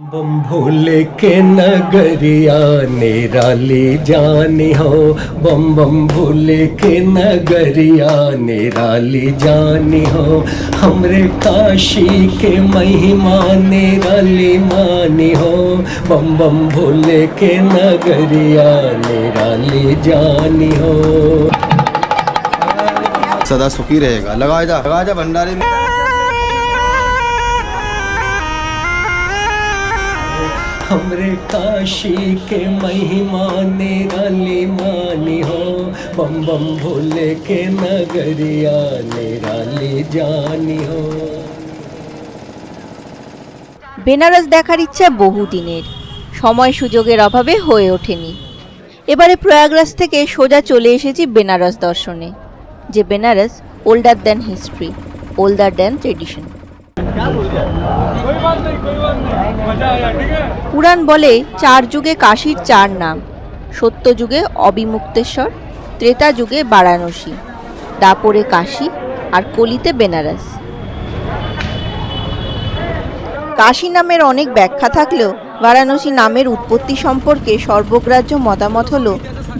बम भोले के नगरिया निराली जानी हो। बम बम भोले के नगरिया निराली जानी हो। हमरे काशी के महिमा निराली मानी हो। बम बम भोले के नगरिया निराली जानी हो। सदा सुखी रहेगा। लगा जा लगा जा भंडारे में। हमरे काशी के महिमा निराली मानी हो बम बम भोले के नगरिया निराली जानी हो বেনারস দেখার ইচ্ছা বহুদিনের সময় সুযোগের অভাবে হয়ে ওঠেনি এবারে প্রয়াগরাজ থেকে সোজা চলে এসেছি বেনারস দর্শনে যে Benaras older than history older than tradition পুরাণ বলে চার যুগে কাশীর চার নাম। সত্য যুগে অবিমুক্তেশ্বর, ত্রেতা যুগে বারাণসী, দাপরে কাশী আর কলিতে বেনারস। কাশী নামের অনেক ব্যাখ্যা থাকলেও বারাণসী নামের উৎপত্তি সম্পর্কে সর্বগ্রাহ্য মতামত হল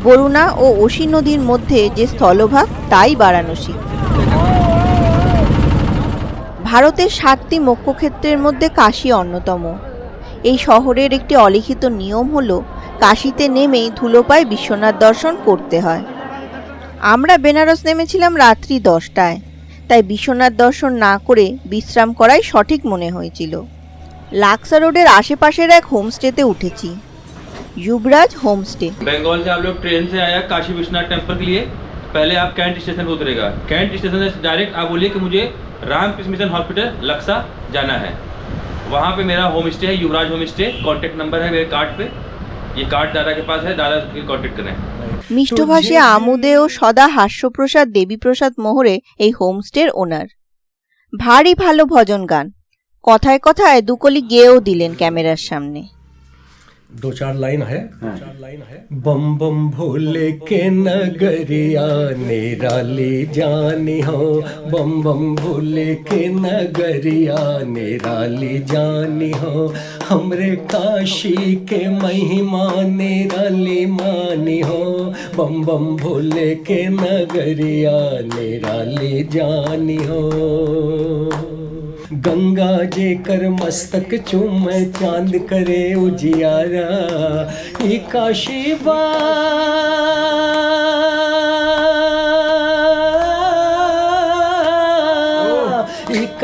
বরুণা ও অসী নদীর মধ্যে যে স্থলভাগ, তাই বারাণসী। ভারতের সাতটি মোক্ষক্ষেত্রের মধ্যে কাশী অন্যতম এই শহরের একটি অলিখিত নিয়ম হল কাশীতে নেমেই ধুলোপায় বিশ্বনাথ দর্শন করতে হয় আমরা বেনারস নেমেছিলাম রাত্রি দশটায় তাই বিশ্বনাথ দর্শন না করে বিশ্রাম করাই সঠিক মনে হয়েছিল লাক্সা রোডের আশেপাশের এক হোমস্টেতে উঠেছি যুবরাজ হোমস্টে बंगाल से आप लोग ट्रेन से आया काशी विश्वनाथ टेम्पल के लिए पहले आप कैंट स्टेशन पर उतरेगा कैंट स्टेशन से डायरेक्ट आप बोलिए कि मुझे रामकृष्ण मिशन हॉस्पिटल लक्सा जाना है वहाँ पे मेरा होम स्टे है Yuvraj home stay contact number है मेरे कार्ड पे ये कार्ड दादा के पास है दादा के कॉन्टैक्ट करें মিষ্টভাষী আমুদে ও সদা হাস্যপ্রসাদ দেবীপ্রসাদ মোহরে এই হোমস্টের ওনার ভারী ভালো ভজন গান কথায় কথায় দুকলি গেয়েও দিলেন ক্যামেরার সামনে दो चार लाइन है। चार लाइन है। बम बम भोले के नगरिया निराली जानी हो। बम बम भोले के नगरिया निराली जानी हो। हमरे काशी के महिमा निराली मानी हो। बम बम भोले के नगरिया निराली जानी हो। गंगा जे कर मस्तक चुम चाँद करे उजियारा ये काशी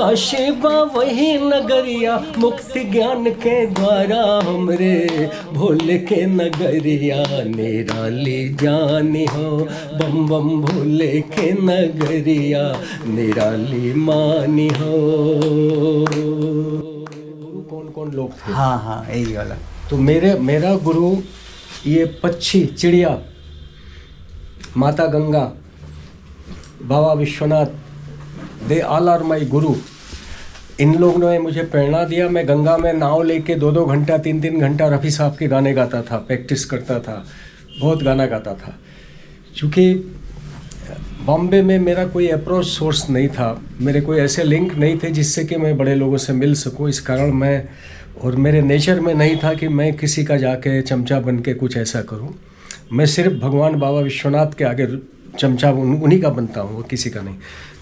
बा वही नगरिया मुक्ति ज्ञान के द्वारा हमरे भोले के नगरिया निराली जानी हो बम बम भोले के नगरिया निराली मानी हो। कौन कौन लोग थे? हाँ हाँ यही वाला। तो मेरे मेरा गुरु ये पक्षी चिड़िया माता गंगा बाबा Vishwanath they all are my guru. इन लोगों ने मुझे प्रेरणा दिया। मैं गंगा में नाव लेके दो दो घंटा, तीन तीन घंटा रफ़ी साहब के गाने गाता था, प्रैक्टिस करता था, बहुत गाना गाता था। चूँकि बॉम्बे में मेरा कोई अप्रोच सोर्स नहीं था, मेरे कोई ऐसे लिंक नहीं थे जिससे कि मैं बड़े लोगों से मिल सकूँ। इस कारण मैं और मेरे नेचर में नहीं था कि मैं किसी का जाके चमचा बन के कुछ ऐसा करूँ। मैं सिर्फ़ भगवान बाबा विश्वनाथ के आगे चमचा उन- उन्हीं का बनता हूँ, वो किसी का नहीं।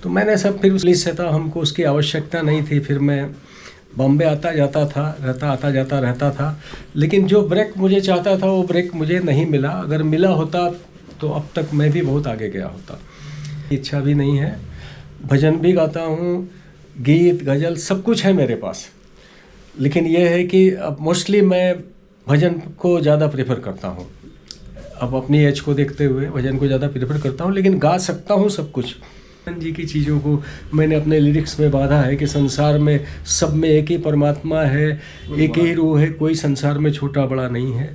तो मैंने सब फिर उस से था, हमको उसकी आवश्यकता नहीं थी। फिर मैं बॉम्बे आता जाता था, रहता, आता जाता, रहता था। लेकिन जो ब्रेक मुझे चाहता था, वो ब्रेक मुझे नहीं मिला। अगर मिला होता तो अब तक मैं भी बहुत आगे गया होता। इच्छा भी नहीं है। भजन भी गाता हूँ, गीत, गज़ल, सब कुछ है मेरे पास। लेकिन यह है कि अब मोस्टली मैं भजन को ज़्यादा प्रेफर करता हूँ। अब अपनी एज को देखते हुए भजन को ज़्यादा प्रेफर करता हूँ लेकिन गा सकता हूँ सब कुछ। जी की चीज़ों को मैंने अपने लिरिक्स में बांधा है कि संसार में सब में एक ही परमात्मा है एक ही रूह है कोई संसार में छोटा बड़ा नहीं है।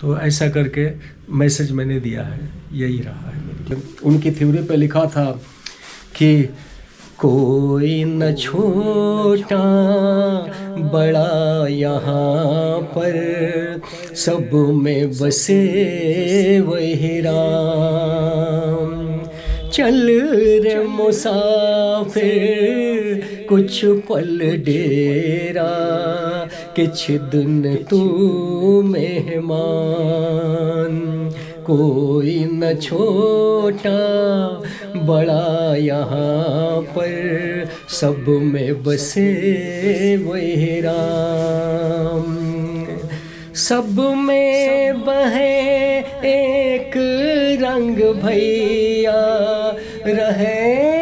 तो ऐसा करके मैसेज मैंने दिया है यही रहा है मेरी उनकी थ्योरी पे लिखा था कि कोई न छोटा, बड़ा यहाँ पर सब में बसे वही राम। चल रे मुसाफिर, कुछ पल डेरा, किछ दिन तू मेहमान। कोई न छोटा, बड़ा यहाँ पर सब में बसे वही राम। सब में बहे एक रंग भैया, रहे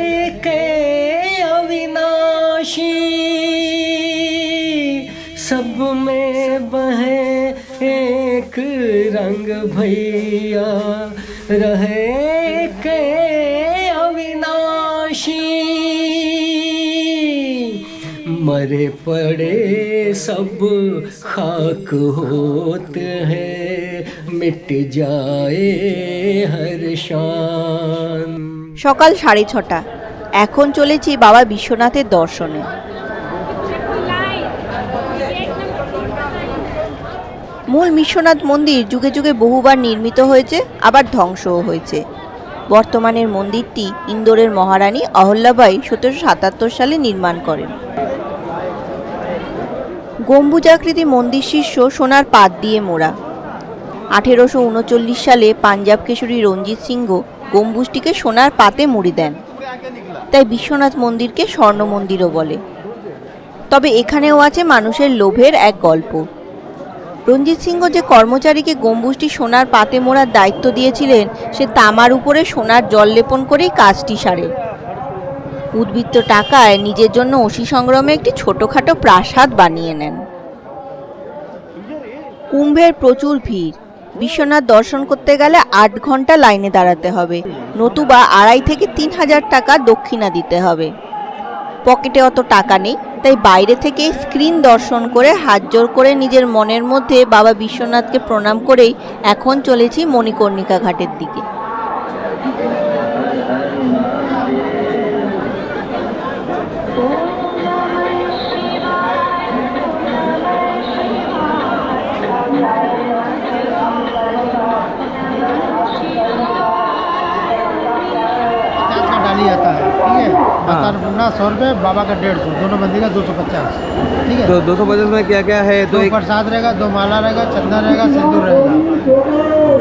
भैया रहे के अविनाशी मरे पड़े सब खाक होते हैं मिट जाए हर शान সকাল সাড়ে ছটা এখন চলেছি বাবা বিশ্বনাথের দর্শনে মূল বিশ্বনাথ মন্দির যুগে যুগে বহুবার নির্মিত হয়েছে, আবার ধ্বংসও হয়েছে। বর্তমানের মন্দিরটি ইন্দোরের মহারানী অহল্যাবাই সতেরোশো সাতাত্তর সালে নির্মাণ করেন। গম্বুজাকৃতি মন্দির শীর্ষ সোনার পাত দিয়ে মোড়া। আঠেরোশো উনচল্লিশ সালে পাঞ্জাব কেশরী রঞ্জিত সিংহ গম্বুজটিকে সোনার পাতে মুড়ি দেন। তাই বিশ্বনাথ মন্দিরকে স্বর্ণ মন্দিরও বলে। তবে এখানেও আছে মানুষের লোভের এক গল্প। রঞ্জিত সিংহ যে কর্মচারীকে গম্বুজটি সোনার পাতে মোড়ার দায়িত্ব দিয়েছিলেন, সে তামার উপরে সোনার জল লেপন করেই কাজটি সারে। উদ্বৃত্ত টাকায় নিজের জন্য অসি সংগ্রামে একটি ছোটোখাটো প্রাসাদ বানিয়ে নেন। কুম্ভের প্রচুর ভিড়। বিশ্বনাথ দর্শন করতে গেলে আট ঘণ্টা লাইনে দাঁড়াতে হবে। নতুবা আড়াই থেকে তিন হাজার টাকা দক্ষিণা দিতে হবে। পকেটে অত টাকা নেই। তাই বাইরে থেকে স্ক্রিন দর্শন করে হাত জোর করে নিজের মনের মধ্যে বাবা বিশ্বনাথকে প্রণাম করেই এখন চলেছি মণিকর্ণিকা ঘাটের দিকে। है बता मुन्ना सौ रुपये बाबा का डेढ़ सौ दोनों बंदी का दो सौ पचास ठीक है तो दो सौ पचास में क्या क्या है दो प्रसाद रहेगा दो माला रहेगा चंदन रहेगा सिंदूर रहेगा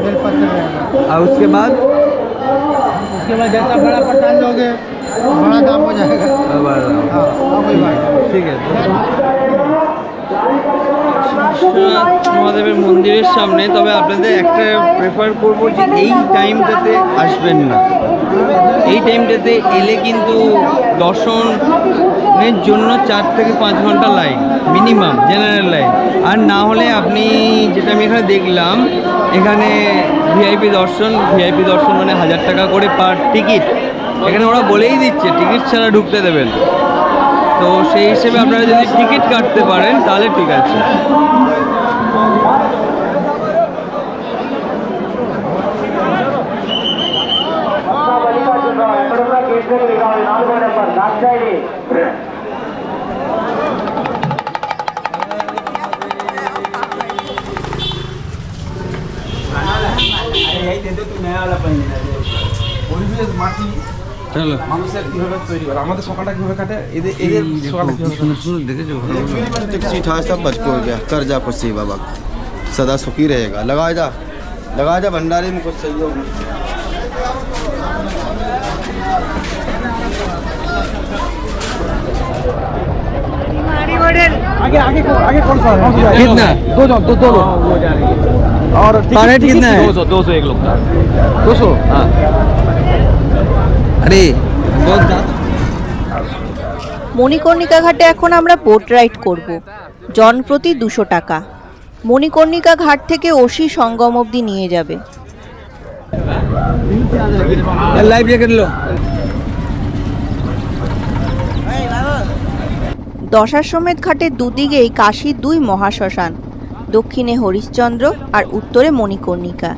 बेलपत्र रहेगा और उसके बाद उसके बाद जैसा बड़ा प्रसाद लोगे बड़ा दाम हो जाएगा हाँ और कोई बात नहीं। ठीक है বিশ্বনাথ মহাদেবের মন্দিরের সামনে তবে আপনাদের একটা প্রেফার করব যে এই টাইমটাতে আসবেন না এই টাইমটাতে এলে কিন্তু দর্শনের জন্য চার থেকে পাঁচ ঘণ্টা লাইন মিনিমাম জেনারেল লাইন আর না হলে আপনি যেটা আমি এখানে দেখলাম, এখানে ভিআইপি দর্শন ভিআইপি দর্শন মানে হাজার টাকা করে পার টিকিট এখানে ওরা বলেই দিচ্ছে টিকিট ছাড়া ঢুকতে দেবেন। তো সেই হিসেবে আপনারা যদি টিকিট কাটতে পারেন, তাহলে ঠিক আছে। চলো মানুষের কিভাবে তৈরি করে আমাদের সকালটা কিভাবে কাটে এদের এদের সকালটা কিভাবে কাটে? एक चीज था सब बच को हो गया कर जा कुछ सही बाबा सदा सुखी रहेगा लगा जा लगा जा भंडारी में कुछ सही हो आगे आगे कौन आगे कौन सा है कितना दो जन दो दो लोग और पर हेड कितना है दो सौ दो सौ एक लोग का दो सौ अरे बहुत ज्यादा মণিকর্ণিকা ঘাটে এখন আমরা বোট রাইড করব জন প্রতি দুশো টাকা মণিকর্ণিকা ঘাট থেকে অসি সঙ্গম অবধি নিয়ে যাবে लाइव जैकेट लो দশাশ্বমেধ ঘাটের দুদিকেই কাশীর দুই মহাশ্মশান দক্ষিণে হরিশ্চন্দ্র আর উত্তরে মণিকর্ণিকা।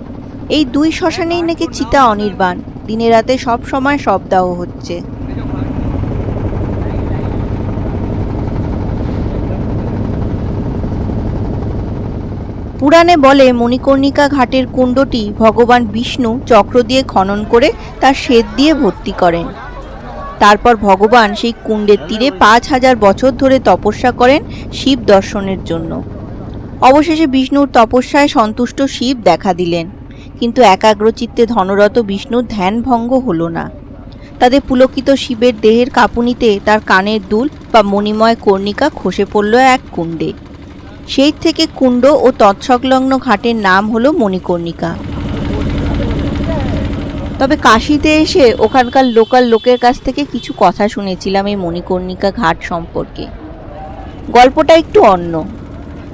এই দুই শ্মশানেই নাকি চিতা অনির্বাণ। দিনে রাতে সব সময় শবদাহ হচ্ছে। পুরাণে বলে, মণিকর্ণিকা ঘাটের কুণ্ডটি ভগবান বিষ্ণু চক্র দিয়ে খনন করে তার শ্বেত দিয়ে ভর্তি করেন। তারপর ভগবান সেই কুণ্ডের তীরে পাঁচ হাজার বছর ধরে তপস্যা করেন শিব দর্শনের জন্য। অবশেষে বিষ্ণুর তপস্যায় সন্তুষ্ট শিব দেখা দিলেন। কিন্তু একাগ্রচিত্তে ধনরত বিষ্ণুর ধ্যান ভঙ্গ হলো না। তাদের পুলকিত শিবের দেহের কাঁপুনিতে তার কানের দুল বা মণিময় কর্ণিকা খসে পড়ল এক কুণ্ডে। সেই থেকে কুণ্ড ও তৎসংলগ্ন ঘাটের নাম হলো মণিকর্ণিকা। তবে কাশিতে এসে ওখানকার লোকাল লোকের কাছ থেকে কিছু কথা শুনেছিলাম এই মণিকর্ণিকা ঘাট সম্পর্কে। গল্পটা একটু অন্য।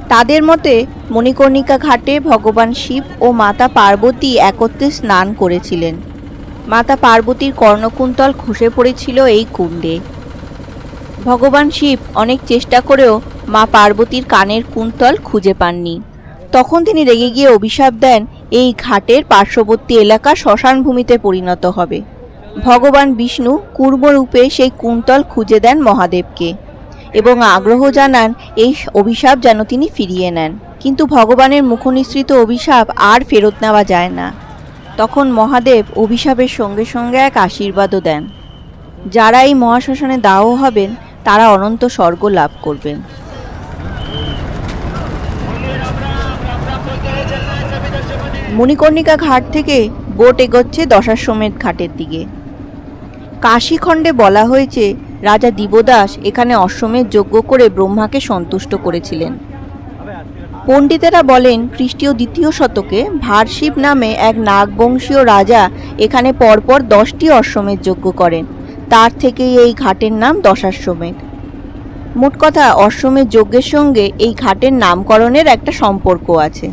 তাদের মতে মণিকর্ণিকা ঘাটে ভগবান শিব ও মাতা পার্বতী একত্রে স্নান করেছিলেন। মাতা পার্বতীর কর্ণকুন্তল খসে পড়েছিল এই কুণ্ডে। ভগবান শিব অনেক চেষ্টা করেও মা পার্বতীর কানের কুন্তল খুঁজে পাননি। তখন তিনি রেগে গিয়ে অভিশাপ দেন, এই ঘাটের পার্শ্ববর্তী এলাকা শ্মশান ভূমিতে পরিণত হবে। ভগবান বিষ্ণু কূর্মরূপে সেই কুন্তল খুঁজে দেন মহাদেবকে। এবং আগ্রহ জানান, এই অভিশাপ যেন তিনি ফিরিয়ে নেন। কিন্তু ভগবানের মুখনিসৃত অভিশাপ আর ফেরত নেওয়া যায় না। তখন মহাদেব অভিশাপের সঙ্গে সঙ্গে এক আশীর্বাদও দেন। যারা এই মহাশ্মশানে দাহ হবেন, তারা অনন্ত স্বর্গ লাভ করবেন। মণিকর্ণিকা ঘাট থেকে বোট এগোচ্ছে দশাশ্বমেধ ঘাটের দিকে। কাশীখণ্ডে বলা হয়েছে রাজা দিবদাস এখানে অশ্বমেধ যজ্ঞ করে ব্রহ্মাকে সন্তুষ্ট করেছিলেন। পণ্ডিতেরা বলেন, খ্রিস্টীয় দ্বিতীয় শতকে ভারশিব নামে এক নাগবংশীয় রাজা এখানে পরপর দশটি অশ্বমেধ যজ্ঞ করেন। তার থেকেই এই ঘাটের নাম দশাশ্বমেধ। মোট কথা, অশ্বমেধ যজ্ঞের সঙ্গে এই ঘাটের নামকরণের একটা সম্পর্ক আছে।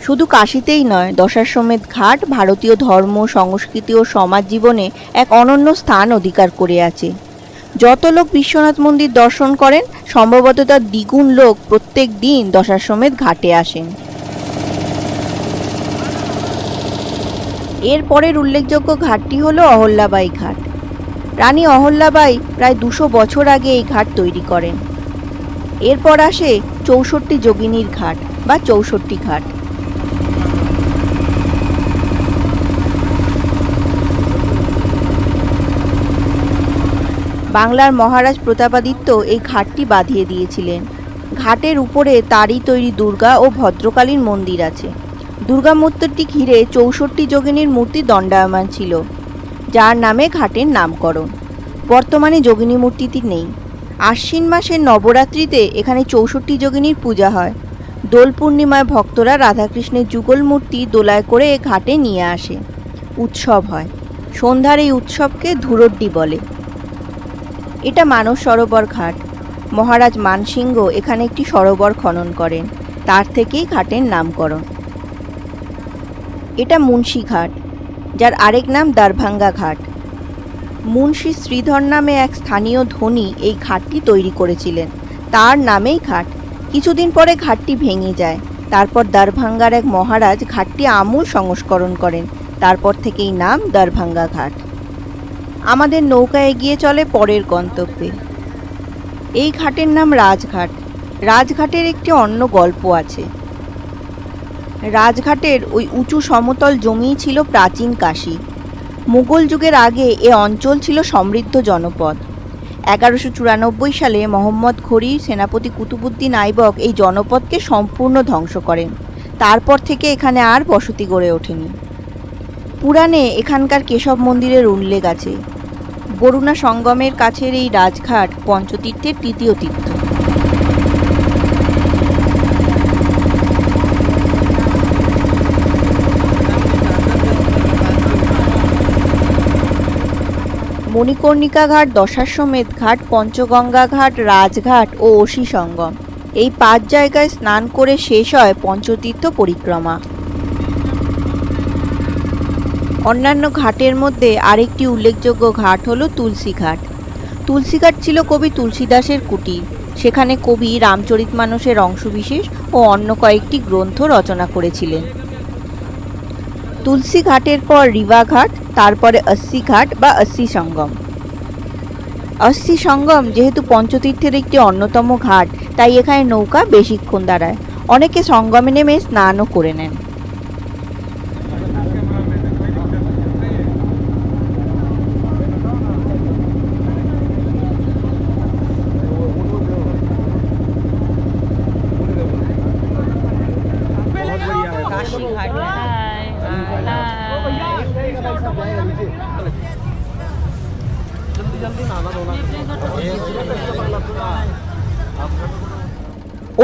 শুধু কাশিতেই নয়, দশাশ্বমেধ ঘাট ভারতীয় ধর্ম, সংস্কৃতি ও সমাজ জীবনে এক অনন্য স্থান অধিকার করে আছে। যত লোক বিশ্বনাথ মন্দির দর্শন করেন, সম্ভবত তার দ্বিগুণ লোক প্রত্যেক দিন দশাশ্বমেধ ঘাটে আসেন। এর পরের উল্লেখযোগ্য ঘাটটি হলো অহল্যাবাই ঘাট। রানী অহল্যাবাই প্রায় দুশো বছর আগে এই ঘাট তৈরি করেন। এরপর আসে চৌষট্টি যোগিনীর ঘাট বা চৌষট্টি ঘাট। বাংলার মহারাজ প্রতাপাদিত্য এই ঘাটটি বাঁধিয়ে দিয়েছিলেন। ঘাটের উপরে তারই তৈরি দুর্গা ও ভদ্রকালীর মন্দির আছে। দুর্গা মূর্তিটি ঘিরে চৌষট্টি যোগিনীর মূর্তি দণ্ডায়মান ছিল, যার নামে ঘাটের নামকরণ। বর্তমানে যোগিনী মূর্তিটি নেই। আশ্বিন মাসের নবরাত্রিতে এখানে চৌষট্টি যোগিনীর পূজা হয়। দোল পূর্ণিমায় ভক্তরা রাধাকৃষ্ণের যুগল মূর্তি দোলায় করে ঘাটে নিয়ে আসে। উৎসব হয়। সন্ধ্যার এই উৎসবকে ধুরড্ডি বলে। এটা মানস সরোবর ঘাট। মহারাজ মানসিংহ এখানে একটি সরোবর খনন করেন। তার থেকেই ঘাটের নামকরণ। এটা মুন্সি ঘাট, যার আরেক নাম দারভাঙ্গা ঘাট। মুন্সি শ্রীধর নামে এক স্থানীয় ধনী এই ঘাটটি তৈরি করেছিলেন। তার নামেই ঘাট। কিছুদিন পরে ঘাটটি ভেঙে যায়। তারপর দারভাঙ্গার এক মহারাজ ঘাটটি আমূল সংস্করণ করেন। তারপর থেকেই নাম দারভাঙ্গা ঘাট। আমাদের নৌকা এগিয়ে চলে পরের গন্তব্যে। এই ঘাটের নাম রাজঘাট। রাজঘাটের একটি অন্য গল্প আছে। রাজঘাটের ওই উঁচু সমতল জমিই ছিল প্রাচীন কাশী। মুঘল যুগের আগে এ অঞ্চল ছিল সমৃদ্ধ জনপদ। এগারোশো চুরানব্বই সালে মোহাম্মদ ঘড়ি, সেনাপতি কুতুবুদ্দিন আইবক এই জনপদকে সম্পূর্ণ ধ্বংস করেন। তারপর থেকে এখানে আর বসতি গড়ে ওঠেনি। পুরাণে এখানকার কেশব মন্দিরের উল্লেখ আছে। বরুণা সঙ্গমের কাছের এই রাজঘাট পঞ্চতীর্থের তৃতীয় তীর্থ। মণিকর্ণিকা ঘাট দশাশ্বমেধ ঘাট, পঞ্চগঙ্গা ঘাট, রাজঘাট ও অসি সঙ্গম। এই পাঁচ জায়গায় স্নান করে শেষ হয় পঞ্চতীর্থ পরিক্রমা। অন্যান্য ঘাটের মধ্যে আরেকটি উল্লেখযোগ্য ঘাট হলো তুলসী ঘাট। তুলসী ঘাট ছিল কবি তুলসীদাসের কুটির। সেখানে কবি রামচরিতমানসের অংশবিশেষ ও অন্য কয়েকটি গ্রন্থ রচনা করেছিলেন। তুলসী ঘাটের পর রিবা ঘাট, তারপরে অস্সি ঘাট বা অস্সি সঙ্গম। অস্সি সঙ্গম যেহেতু পঞ্চতীর্থের একটি অন্যতম ঘাট, তাই এখানে নৌকা বেশিক্ষণ দাঁড়ায়। অনেকে সঙ্গমে নেমে স্নানও করে নেন।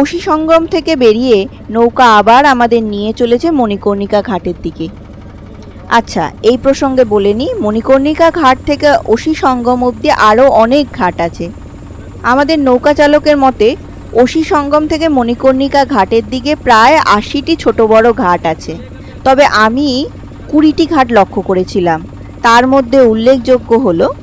অসি সঙ্গম থেকে বেরিয়ে নৌকা আবার আমাদের নিয়ে চলেছে মণিকর্ণিকা ঘাটের দিকে। আচ্ছা এই প্রসঙ্গে বলে নিই মণিকর্ণিকা ঘাট থেকে অসি সঙ্গম অবধি আরও অনেক ঘাট আছে। আমাদের নৌকা চালকের মতে অসি সঙ্গম থেকে মণিকর্ণিকা ঘাটের দিকে প্রায় আশিটি ছোট বড় ঘাট আছে। তবে আমি কুড়িটি ঘাট লক্ষ্য করেছিলাম। তার মধ্যে উল্লেখযোগ্য হলো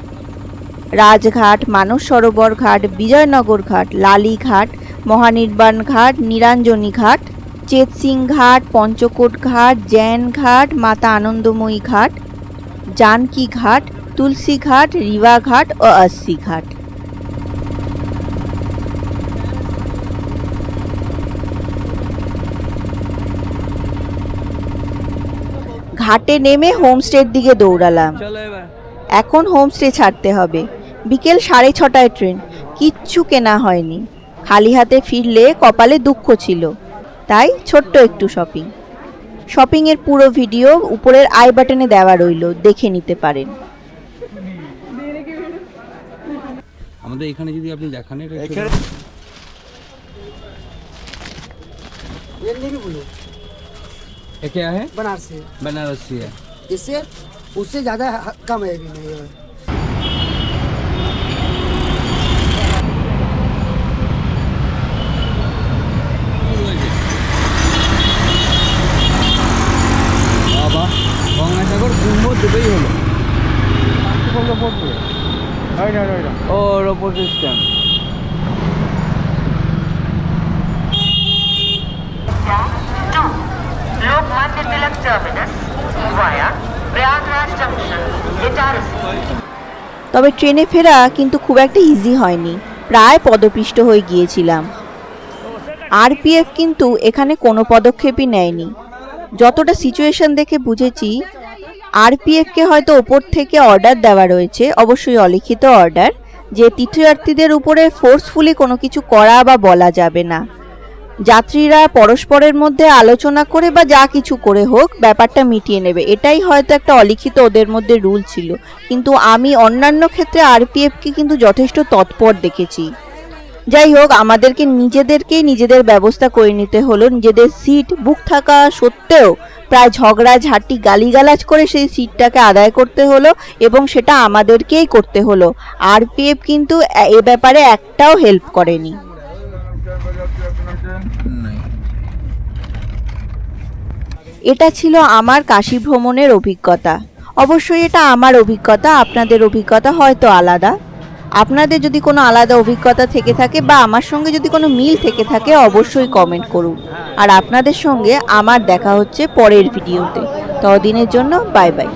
রাজঘাট মানস সরোবর ঘাট, বিজয়নগর ঘাট, লালি ঘাট, মহানির্বাণ ঘাট, নিরাঞ্জনী ঘাট, চেতসিং ঘাট, পঞ্চকোট ঘাট জ্যান ঘাট, মাতা আনন্দময়ী ঘাট, জানকি ঘাট, তুলসী ঘাট রিভা ঘাট ও অস্সি ঘাট। ঘাটে নেমে হোমস্টের দিকে দৌড়ালাম। এখন হোমস্টে ছাড়তে হবে। বিকেল সাড়ে ছটায় ট্রেন। কিচ্ছু কেনা হয়নি। খালি হাতে ফিরলে কপালে দুঃখ ছিল। তাই ছোট্ট একটু শপিং শপিংয়ের পুরো ভিডিও উপরের আই বাটনে দেওয়া রইল। দেখে নিতে পারেন। আমাদের এখানে যদি আপনি দেখান এটা ये क्या है बनारसी बनारसी है इससे उससे ज़्यादा कम है अभी नहीं বাবা গঙ্গাসাগর কুম্ভ দুটোই হলো ও রোপো সিস্টেম তবে ট্রেনে ফেরা কিন্তু খুব একটা ইজি হয়নি। প্রায় পদপিষ্ট হয়ে গিয়েছিলাম। আরপিএফ কিন্তু এখানে কোনো পদক্ষেপই নেয়নি। যতটা সিচুয়েশন দেখে বুঝেছি আরপিএফকে হয়তো ওপর থেকে অর্ডার দেওয়া রয়েছে, অবশ্যই অলিখিত অর্ডার যে তীর্থযাত্রীদের উপরে ফোর্সফুলি কোনো কিছু করা বা বলা যাবে না। যাত্রীরা পরস্পরের মধ্যে আলোচনা করে বা যা কিছু করে হোক ব্যাপারটা মিটিয়ে নেবে। এটাই হয়তো একটা অলিখিত ওদের মধ্যে রুল ছিল। কিন্তু আমি অন্যান্য ক্ষেত্রে আরপিএফকে কিন্তু যথেষ্ট তৎপর দেখেছি। যাই হোক, আমাদেরকে নিজেদেরকেই নিজেদের ব্যবস্থা করে নিতে হলো। নিজেদের সিট বুক থাকা সত্ত্বেও প্রায় ঝগড়া ঝাঁটি গালিগালাজ করে সেই সিটটাকে আদায় করতে হলো এবং সেটা আমাদেরকেই করতে হলো। আরপিএফ কিন্তু এ- এ ব্যাপারে একটাও হেল্প করেনি। এটা ছিল আমার কাশী ভ্রমণের অভিজ্ঞতা। অবশ্যই এটা আমার অভিজ্ঞতা, আপনাদের অভিজ্ঞতা হয়তো আলাদা। আপনাদের যদি কোনো আলাদা অভিজ্ঞতা থেকে থাকে বা আমার সঙ্গে যদি কোনো মিল থেকে থাকে, অবশ্যই কমেন্ট করুন। আর আপনাদের সঙ্গে আমার দেখা হচ্ছে পরের ভিডিওতে। তদিনের জন্য বাই বাই